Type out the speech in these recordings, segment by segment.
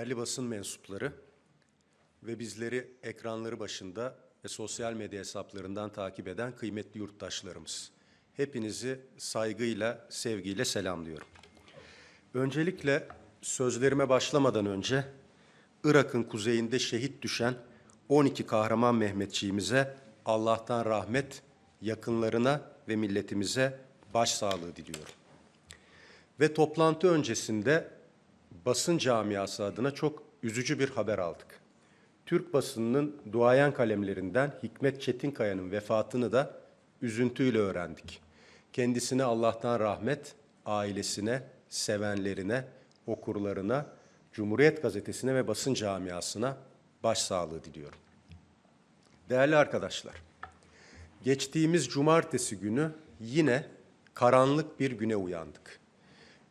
Değerli basın mensupları ve bizleri ekranları başında ve sosyal medya hesaplarından takip eden kıymetli yurttaşlarımız. Hepinizi saygıyla, sevgiyle selamlıyorum. Öncelikle sözlerime başlamadan önce Irak'ın kuzeyinde şehit düşen 12 kahraman Mehmetçiğimize Allah'tan rahmet, yakınlarına ve milletimize başsağlığı diliyorum. Ve toplantı öncesinde basın camiası adına çok üzücü bir haber aldık. Türk basınının duayen kalemlerinden Hikmet Çetinkaya'nın vefatını da üzüntüyle öğrendik. Kendisine Allah'tan rahmet, ailesine, sevenlerine, okurlarına, Cumhuriyet Gazetesi'ne ve basın camiasına başsağlığı diliyorum. Değerli arkadaşlar, geçtiğimiz cumartesi günü yine karanlık bir güne uyandık.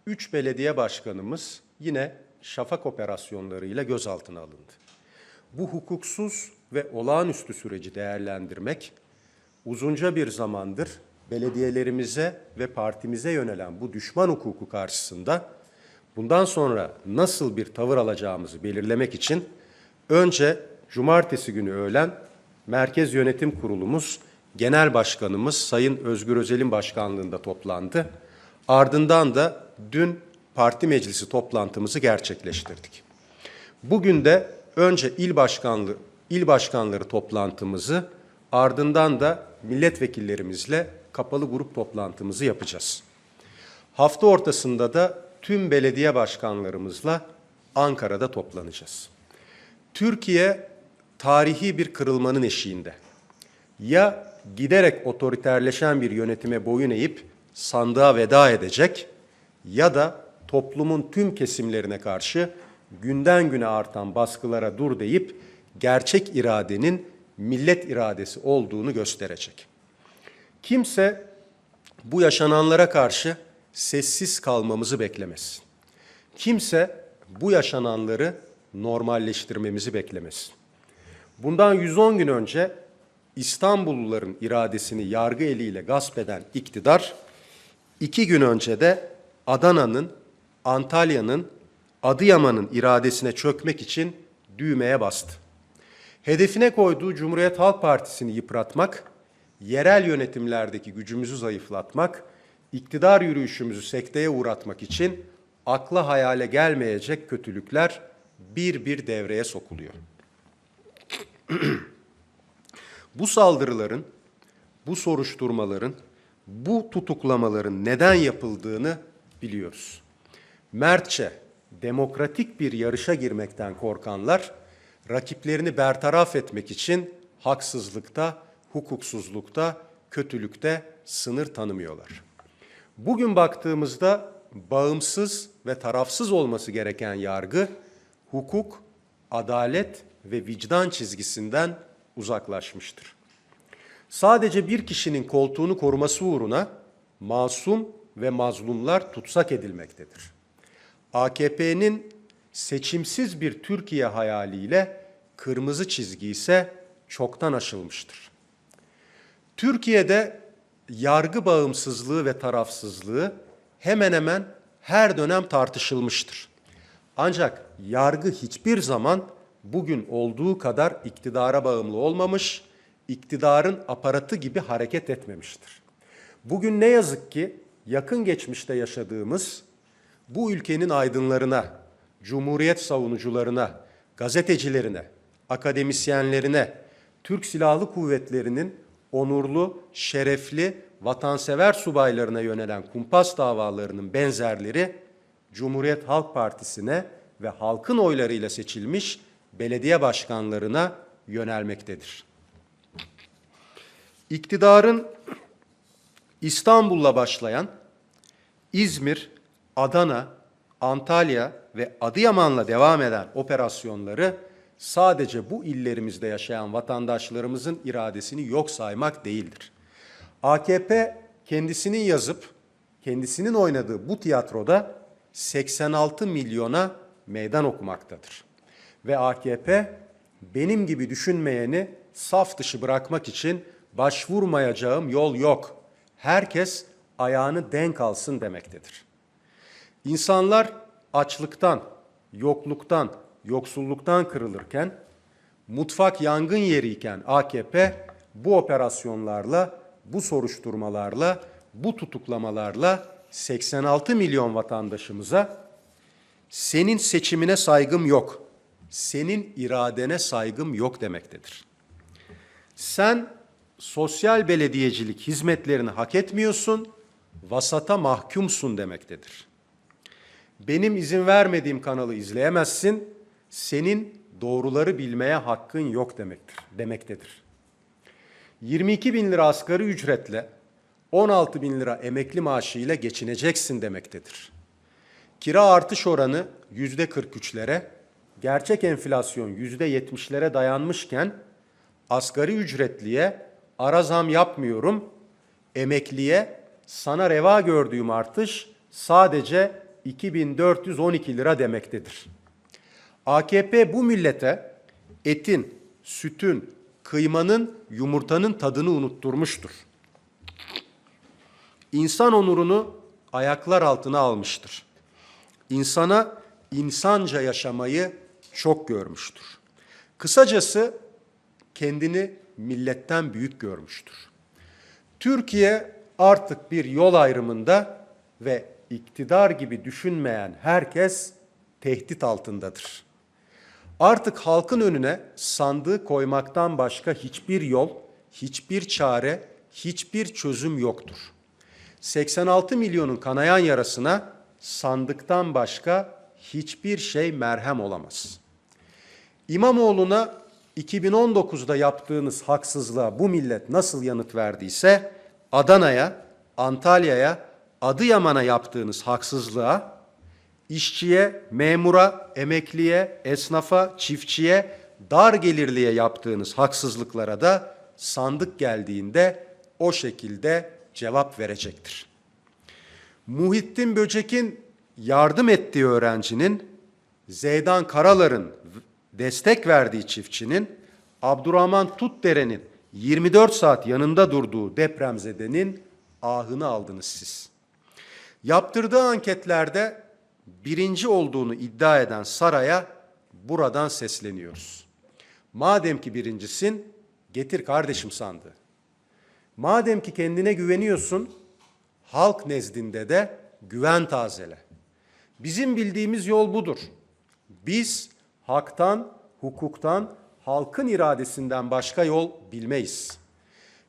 Üç belediye başkanımız yine şafak operasyonlarıyla gözaltına alındı. Bu hukuksuz ve olağanüstü süreci değerlendirmek, uzunca bir zamandır belediyelerimize ve partimize yönelen bu düşman hukuku karşısında bundan sonra nasıl bir tavır alacağımızı belirlemek için önce cumartesi günü öğlen Merkez Yönetim Kurulumuz Genel Başkanımız Sayın Özgür Özel'in başkanlığında toplandı. Ardından da dün parti meclisi toplantımızı gerçekleştirdik. Bugün de önce il başkanlığı il başkanları toplantımızı ardından da milletvekillerimizle kapalı grup toplantımızı yapacağız. Hafta ortasında da tüm belediye başkanlarımızla Ankara'da toplanacağız. Türkiye tarihi bir kırılmanın eşiğinde. Ya giderek otoriterleşen bir yönetime boyun eğip sandığa veda edecek ya da toplumun tüm kesimlerine karşı günden güne artan baskılara dur deyip gerçek iradenin millet iradesi olduğunu gösterecek. Kimse bu yaşananlara karşı sessiz kalmamızı beklemesin. Kimse bu yaşananları normalleştirmemizi beklemesin. Bundan 110 gün önce İstanbulluların iradesini yargı eliyle gasp eden iktidar, iki gün önce de Adana'nın, Antalya'nın, Adıyaman'ın iradesine çökmek için düğmeye bastı. Hedefine koyduğu Cumhuriyet Halk Partisi'ni yıpratmak, yerel yönetimlerdeki gücümüzü zayıflatmak, iktidar yürüyüşümüzü sekteye uğratmak için akla hayale gelmeyecek kötülükler bir bir devreye sokuluyor. bu saldırıların, bu soruşturmaların, bu tutuklamaların neden yapıldığını biliyoruz. Mertçe, demokratik bir yarışa girmekten korkanlar, rakiplerini bertaraf etmek için haksızlıkta, hukuksuzlukta, kötülükte sınır tanımıyorlar. Bugün baktığımızda bağımsız ve tarafsız olması gereken yargı, hukuk, adalet ve vicdan çizgisinden uzaklaşmıştır. Sadece bir kişinin koltuğunu koruması uğruna masum ve mazlumlar tutsak edilmektedir. AKP'nin seçimsiz bir Türkiye hayaliyle kırmızı çizgi ise çoktan aşılmıştır. Türkiye'de yargı bağımsızlığı ve tarafsızlığı hemen hemen her dönem tartışılmıştır. Ancak yargı hiçbir zaman bugün olduğu kadar iktidara bağımlı olmamış, iktidarın aparatı gibi hareket etmemiştir. Bugün ne yazık ki yakın geçmişte yaşadığımız bu ülkenin aydınlarına, cumhuriyet savunucularına, gazetecilerine, akademisyenlerine, Türk Silahlı Kuvvetleri'nin onurlu, şerefli, vatansever subaylarına yönelen kumpas davalarının benzerleri Cumhuriyet Halk Partisi'ne ve halkın oylarıyla seçilmiş belediye başkanlarına yönelmektedir. İktidarın İstanbul'la başlayan İzmir, Adana, Antalya ve Adıyaman'la devam eden operasyonları sadece bu illerimizde yaşayan vatandaşlarımızın iradesini yok saymak değildir. AKP kendisinin yazıp kendisinin oynadığı bu tiyatroda 86 milyona meydan okumaktadır. Ve AKP benim gibi düşünmeyeni saf dışı bırakmak için başvurmayacağım yol yok. Herkes ayağını denk alsın demektedir. İnsanlar açlıktan, yokluktan, yoksulluktan kırılırken, mutfak yangın yeriyken AKP bu operasyonlarla, bu soruşturmalarla, bu tutuklamalarla 86 milyon vatandaşımıza senin seçimine saygım yok, senin iradene saygım yok demektedir. Sen sosyal belediyecilik hizmetlerini hak etmiyorsun, vasata mahkumsun demektedir. Benim izin vermediğim kanalı izleyemezsin, senin doğruları bilmeye hakkın yok demektir, demektedir. 22 bin lira asgari ücretle 16 bin lira emekli maaşıyla geçineceksin demektedir. Kira artış oranı yüzde 43'lere, gerçek enflasyon yüzde 70'lere dayanmışken asgari ücretliye ara zam yapmıyorum, emekliye sana reva gördüğüm artış sadece 2412 lira demektedir. AKP bu millete etin, sütün, kıymanın, yumurtanın tadını unutturmuştur. İnsan onurunu ayaklar altına almıştır. İnsana insanca yaşamayı çok görmüştür. Kısacası kendini milletten büyük görmüştür. Türkiye artık bir yol ayrımında ve iktidar gibi düşünmeyen herkes tehdit altındadır. Artık halkın önüne sandığı koymaktan başka hiçbir yol, hiçbir çare, hiçbir çözüm yoktur. 86 milyonun kanayan yarasına sandıktan başka hiçbir şey merhem olamaz. İmamoğlu'na 2019'da yaptığınız haksızlığa bu millet nasıl yanıt verdiyse Adana'ya, Antalya'ya, Adıyaman'a yaptığınız haksızlığa işçiye, memura, emekliye, esnafa, çiftçiye, dar gelirliye yaptığınız haksızlıklara da sandık geldiğinde o şekilde cevap verecektir. Muhittin Böcek'in yardım ettiği öğrencinin, Zeydan Karalar'ın destek verdiği çiftçinin, Abdurrahman Tutdere'nin 24 saat yanında durduğu depremzedenin ahını aldınız siz. Yaptırdığı anketlerde birinci olduğunu iddia eden Saray'a buradan sesleniyoruz. Madem ki birincisin, getir kardeşim sandığı. Madem ki kendine güveniyorsun, halk nezdinde de güven tazele. Bizim bildiğimiz yol budur. Biz haktan, hukuktan, halkın iradesinden başka yol bilmeyiz.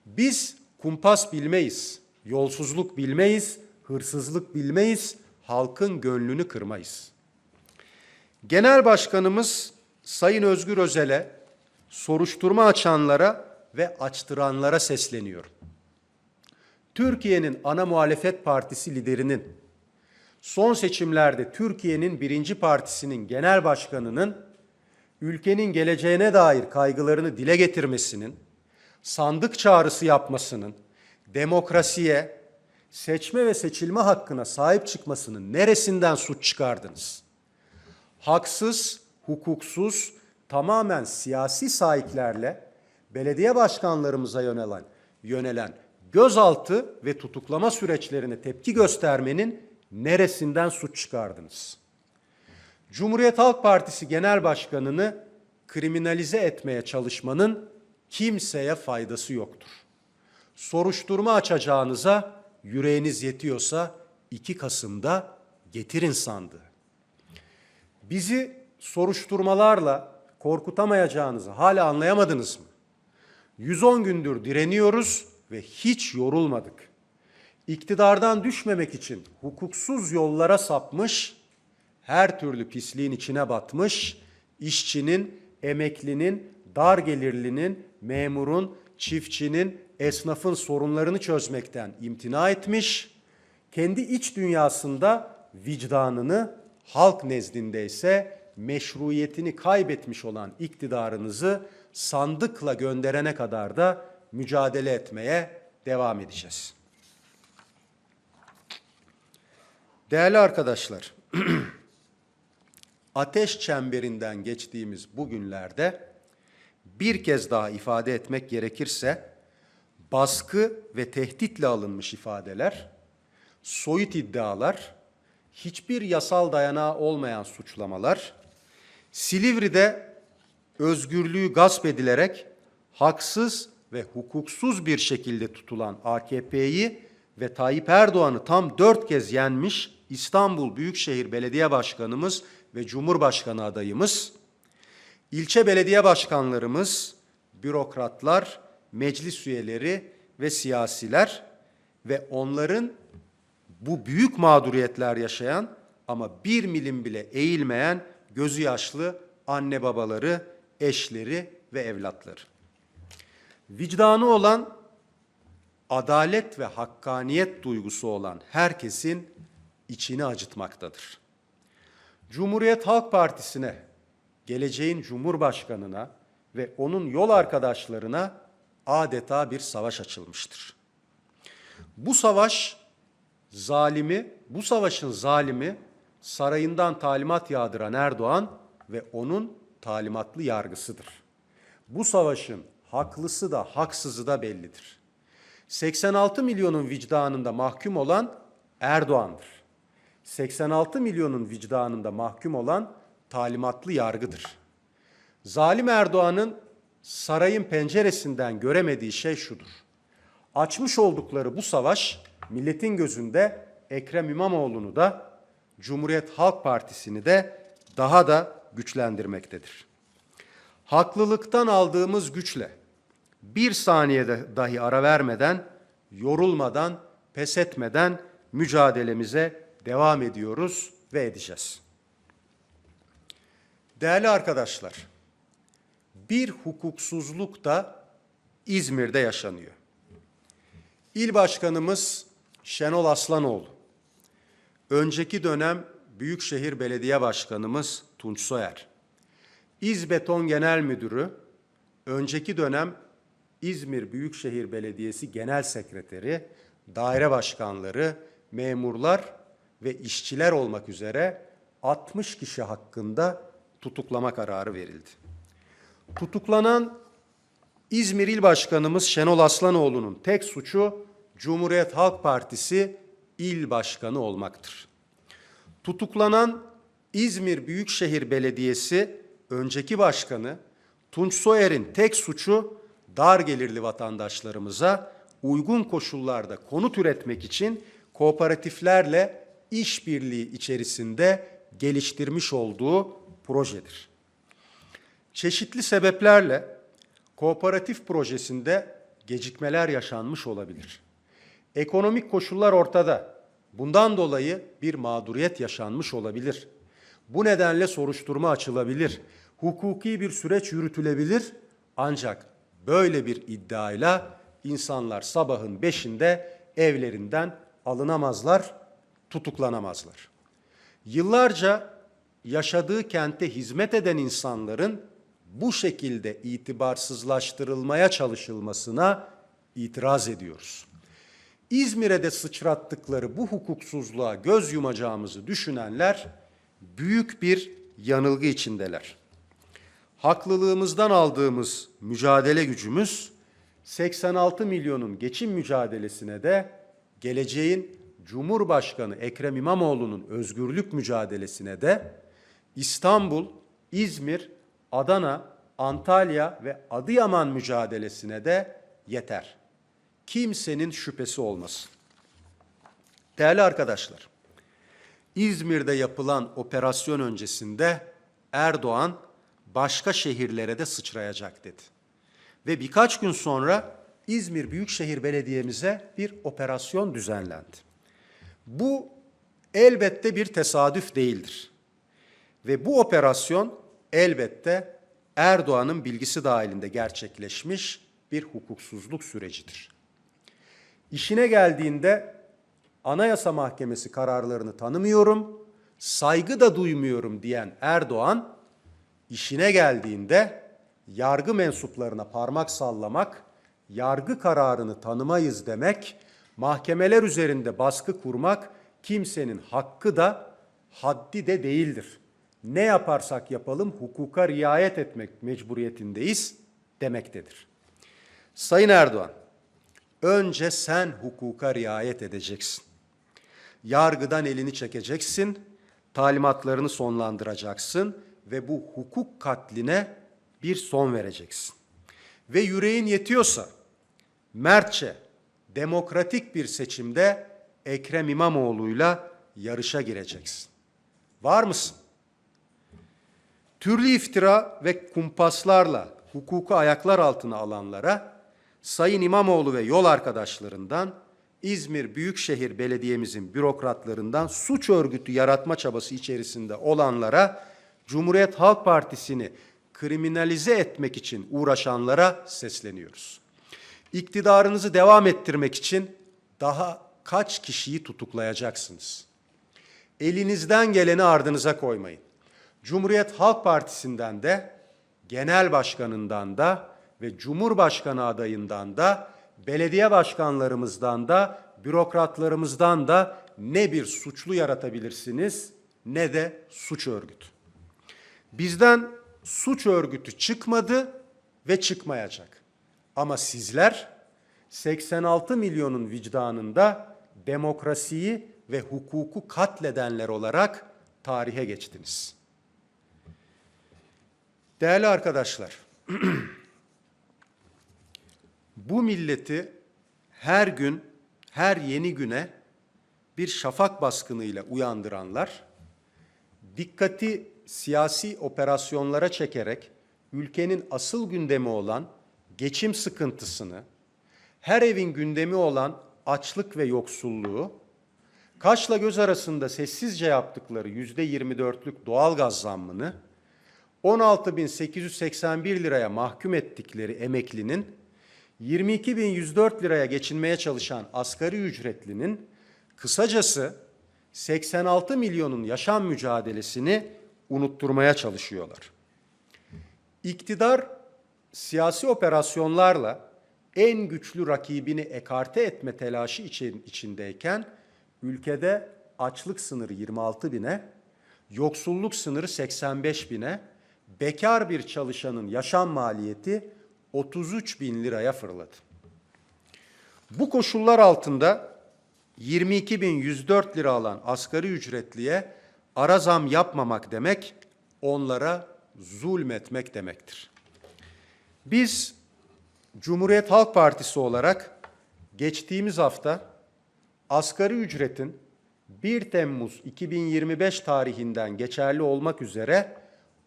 Biz kumpas bilmeyiz, yolsuzluk bilmeyiz, hırsızlık bilmeyiz, halkın gönlünü kırmayız. Genel Başkanımız Sayın Özgür Özel'e, soruşturma açanlara ve açtıranlara sesleniyorum. Türkiye'nin ana muhalefet partisi liderinin son seçimlerde Türkiye'nin birinci partisinin genel başkanının ülkenin geleceğine dair kaygılarını dile getirmesinin, sandık çağrısı yapmasının, demokrasiye, seçme ve seçilme hakkına sahip çıkmasının neresinden suç çıkardınız? Haksız, hukuksuz, tamamen siyasi sahiplerle belediye başkanlarımıza yönelen, yönelen gözaltı ve tutuklama süreçlerine tepki göstermenin neresinden suç çıkardınız? Cumhuriyet Halk Partisi Genel Başkanı'nı kriminalize etmeye çalışmanın kimseye faydası yoktur. Soruşturma açacağınıza yüreğiniz yetiyorsa 2 Kasım'da getirin sandığı. Bizi soruşturmalarla korkutamayacağınızı hala anlayamadınız mı? 110 gündür direniyoruz ve hiç yorulmadık. İktidardan düşmemek için hukuksuz yollara sapmış, her türlü pisliğin içine batmış, işçinin, emeklinin, dar gelirlinin, memurun, çiftçinin, esnafın sorunlarını çözmekten imtina etmiş, kendi iç dünyasında vicdanını, halk nezdinde ise meşruiyetini kaybetmiş olan iktidarınızı sandıkla gönderene kadar da mücadele etmeye devam edeceğiz. Değerli arkadaşlar, ateş çemberinden geçtiğimiz bu günlerde bir kez daha ifade etmek gerekirse baskı ve tehditle alınmış ifadeler, soyut iddialar, hiçbir yasal dayanağı olmayan suçlamalar, Silivri'de özgürlüğü gasp edilerek haksız ve hukuksuz bir şekilde tutulan AKP'yi ve Tayyip Erdoğan'ı tam dört kez yenmiş İstanbul Büyükşehir Belediye Başkanımız ve Cumhurbaşkanı adayımız, ilçe belediye başkanlarımız, bürokratlar, meclis üyeleri ve siyasiler ve onların bu büyük mağduriyetler yaşayan ama bir milim bile eğilmeyen gözü yaşlı anne babaları, eşleri ve evlatları. Vicdanı olan, adalet ve hakkaniyet duygusu olan herkesin içini acıtmaktadır. Cumhuriyet Halk Partisi'ne, geleceğin Cumhurbaşkanına ve onun yol arkadaşlarına adeta bir savaş açılmıştır. Bu savaş zalimi, bu savaşın zalimi sarayından talimat yağdıran Erdoğan ve onun talimatlı yargısıdır. Bu savaşın haklısı da haksızı da bellidir. 86 milyonun vicdanında mahkum olan Erdoğan'dır. 86 milyonun vicdanında mahkum olan talimatlı yargıdır. Zalim Erdoğan'ın sarayın penceresinden göremediği şey şudur. Açmış oldukları bu savaş milletin gözünde Ekrem İmamoğlu'nu da Cumhuriyet Halk Partisi'ni de daha da güçlendirmektedir. Haklılıktan aldığımız güçle bir saniyede dahi ara vermeden, yorulmadan, pes etmeden mücadelemize devam ediyoruz ve edeceğiz. Değerli arkadaşlar, bir hukuksuzluk da İzmir'de yaşanıyor. İl Başkanımız Şenol Aslanoğlu, önceki dönem Büyükşehir Belediye Başkanımız Tunç Soyer, İzbeton Genel Müdürü, önceki dönem İzmir Büyükşehir Belediyesi Genel Sekreteri, daire başkanları, memurlar ve işçiler olmak üzere 60 kişi hakkında tutuklama kararı verildi. Tutuklanan İzmir İl Başkanımız Şenol Aslanoğlu'nun tek suçu Cumhuriyet Halk Partisi il başkanı olmaktır. Tutuklanan İzmir Büyükşehir Belediyesi önceki başkanı Tunç Soyer'in tek suçu dar gelirli vatandaşlarımıza uygun koşullarda konut üretmek için kooperatiflerle işbirliği içerisinde geliştirmiş olduğu projedir. Çeşitli sebeplerle kooperatif projesinde gecikmeler yaşanmış olabilir. Ekonomik koşullar ortada. Bundan dolayı bir mağduriyet yaşanmış olabilir. Bu nedenle soruşturma açılabilir. Hukuki bir süreç yürütülebilir. Ancak böyle bir iddiayla insanlar sabahın beşinde evlerinden alınamazlar, tutuklanamazlar. Yıllarca yaşadığı kente hizmet eden insanların bu şekilde itibarsızlaştırılmaya çalışılmasına itiraz ediyoruz. İzmir'e de sıçrattıkları bu hukuksuzluğa göz yumacağımızı düşünenler büyük bir yanılgı içindeler. Haklılığımızdan aldığımız mücadele gücümüz 86 milyonun geçim mücadelesine de geleceğin Cumhurbaşkanı Ekrem İmamoğlu'nun özgürlük mücadelesine de İstanbul, İzmir, Adana, Antalya ve Adıyaman mücadelesine de yeter. Kimsenin şüphesi olmasın. Değerli arkadaşlar, İzmir'de yapılan operasyon öncesinde Erdoğan başka şehirlere de sıçrayacak dedi. Ve birkaç gün sonra İzmir Büyükşehir Belediye'mize bir operasyon düzenlendi. Bu elbette bir tesadüf değildir. Ve bu operasyon elbette Erdoğan'ın bilgisi dahilinde gerçekleşmiş bir hukuksuzluk sürecidir. İşine geldiğinde Anayasa Mahkemesi kararlarını tanımıyorum, saygı da duymuyorum diyen Erdoğan, işine geldiğinde yargı mensuplarına parmak sallamak, yargı kararını tanımayız demek, mahkemeler üzerinde baskı kurmak kimsenin hakkı da haddi de değildir. Ne yaparsak yapalım hukuka riayet etmek mecburiyetindeyiz demektedir. Sayın Erdoğan, önce sen hukuka riayet edeceksin. Yargıdan elini çekeceksin, talimatlarını sonlandıracaksın ve bu hukuk katline bir son vereceksin. Ve yüreğin yetiyorsa mertçe demokratik bir seçimde Ekrem İmamoğlu'yla yarışa gireceksin. Var mısın? Türlü iftira ve kumpaslarla hukuku ayaklar altına alanlara Sayın İmamoğlu ve yol arkadaşlarından İzmir Büyükşehir Belediye'mizin bürokratlarından suç örgütü yaratma çabası içerisinde olanlara Cumhuriyet Halk Partisi'ni kriminalize etmek için uğraşanlara sesleniyoruz. İktidarınızı devam ettirmek için daha kaç kişiyi tutuklayacaksınız? Elinizden geleni ardınıza koymayın. Cumhuriyet Halk Partisi'nden de, genel başkanından da ve Cumhurbaşkanı adayından da, belediye başkanlarımızdan da, bürokratlarımızdan da ne bir suçlu yaratabilirsiniz ne de suç örgütü. Bizden suç örgütü çıkmadı ve çıkmayacak. Ama sizler 86 milyonun vicdanında demokrasiyi ve hukuku katledenler olarak tarihe geçtiniz. Değerli arkadaşlar, bu milleti her gün, her yeni güne bir şafak baskınıyla uyandıranlar, dikkati siyasi operasyonlara çekerek ülkenin asıl gündemi olan geçim sıkıntısını, her evin gündemi olan açlık ve yoksulluğu, kaşla göz arasında sessizce yaptıkları yüzde 24'lük doğalgaz zammını, 16.881 liraya mahkum ettikleri emeklinin, 22.104 liraya geçinmeye çalışan asgari ücretlinin, kısacası 86 milyonun yaşam mücadelesini unutturmaya çalışıyorlar. İktidar siyasi operasyonlarla en güçlü rakibini ekarte etme telaşı için, içindeyken ülkede açlık sınırı 26 bine, yoksulluk sınırı 85 bine, bekar bir çalışanın yaşam maliyeti 33 bin liraya fırladı. Bu koşullar altında 22.104 lira alan asgari ücretliye ara zam yapmamak demek onlara zulmetmek demektir. Biz Cumhuriyet Halk Partisi olarak geçtiğimiz hafta asgari ücretin 1 Temmuz 2025 tarihinden geçerli olmak üzere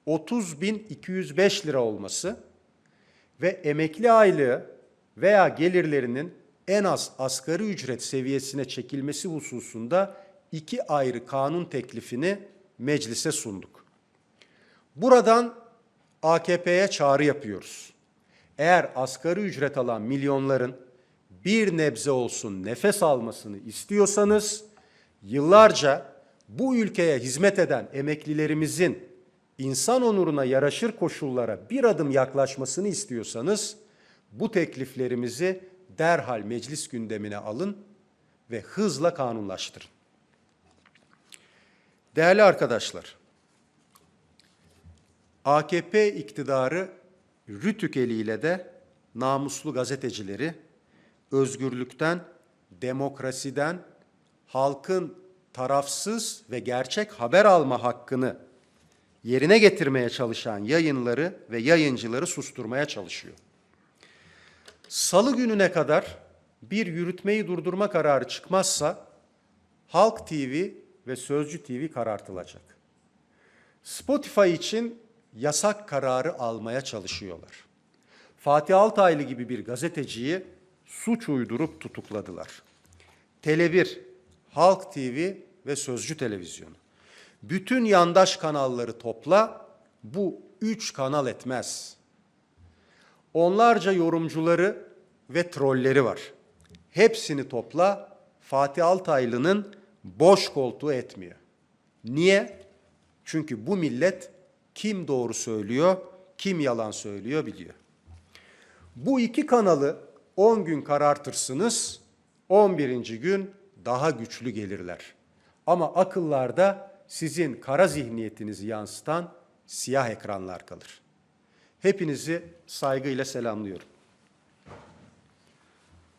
30.205 lira olması ve emekli aylığı veya gelirlerinin en az asgari ücret seviyesine çekilmesi hususunda iki ayrı kanun teklifini meclise sunduk. Buradan AKP'ye çağrı yapıyoruz. Eğer asgari ücret alan milyonların bir nebze olsun nefes almasını istiyorsanız, yıllarca bu ülkeye hizmet eden emeklilerimizin insan onuruna yaraşır koşullara bir adım yaklaşmasını istiyorsanız, bu tekliflerimizi derhal meclis gündemine alın ve hızla kanunlaştırın. Değerli arkadaşlar, AKP iktidarı Rütük eliyle de namuslu gazetecileri özgürlükten, demokrasiden, halkın tarafsız ve gerçek haber alma hakkını yerine getirmeye çalışan yayınları ve yayıncıları susturmaya çalışıyor. Salı gününe kadar bir yürütmeyi durdurma kararı çıkmazsa Halk TV ve Sözcü TV karartılacak. Spotify için yasak kararı almaya çalışıyorlar. Fatih Altaylı gibi bir gazeteciyi suç uydurup tutukladılar. Tele1, Halk TV ve Sözcü Televizyonu. Bütün yandaş kanalları topla, bu üç kanal etmez. Onlarca yorumcuları ve trolleri var. Hepsini topla, Fatih Altaylı'nın boş koltuğu etmiyor. Niye? Çünkü bu millet kim doğru söylüyor, kim yalan söylüyor biliyor. Bu iki kanalı 10 gün karartırsınız, 11. gün daha güçlü gelirler. Ama akıllarda sizin kara zihniyetinizi yansıtan siyah ekranlar kalır. Hepinizi saygıyla selamlıyorum.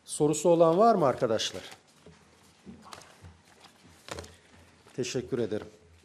Sorusu olan var mı arkadaşlar? Teşekkür ederim.